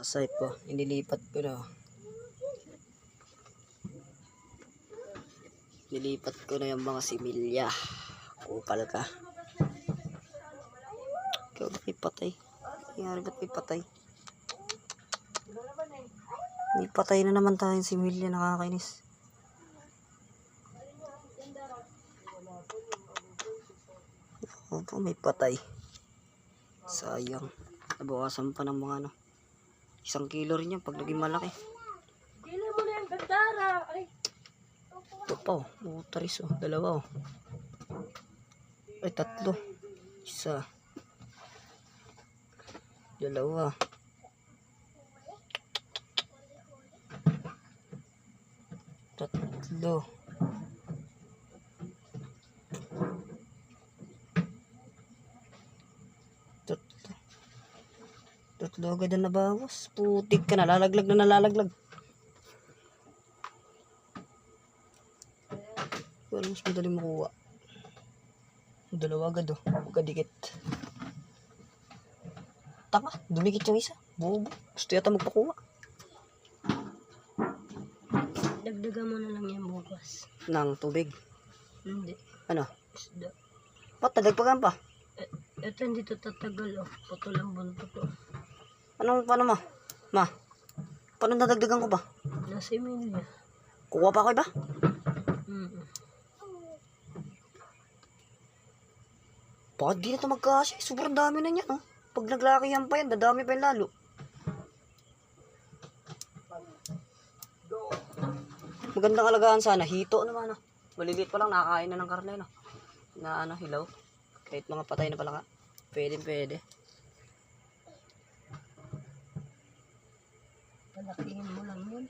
Asay po, inilipat ko na. Nilipat ko na yung mga similya. Kupal ka. Ikaw ba't may patay? Nangyari ba't may patay? May na naman tayong similya, nakakainis. Opo, may patay. Sayang. Nabawasan pa ng mga ano. Isang kilo rin yan pag naging malaki. Dila mo na yung gandara. Ay, Ito pa oh. Butaris oh. Dalawa oh. Ay, tatlo. Isa. Dalawa. Tatlo. Tatlo agad na nabawas. Putik ka na. Lalaglag na nalalaglag. Pero mas madali makuha. Dalawa agad oh. Magkadikit. Tama, dumikit yung isa. Bobo. Gusto yata magpakuha. dagdagan mo na lang yan bukas. Ng tubig. Hindi. Ano? Isda. Ba't nadagpagan pa? Ito hindi to tatagal oh. Putol ang buntot ko. Anong, paano ma? Ma? Paano nadagdagan ko ba? Nasa email niya. Kuha pa ako iba? Mm. Bakit di na ito magkasya? Sobrang dami na niyan oh. Pag naglaki yan pa yan, dadami pa yan lalo. Magandang alagaan sana. Hito naman ah. Maliliit pa lang, nakakain na ng karne no. Na ano, hilaw. Kahit mga patay na pala ka. Pwede, pwede. Palakihin mo lang yun.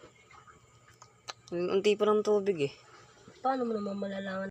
Unti pa ng tubig eh. Paano mo naman malalaman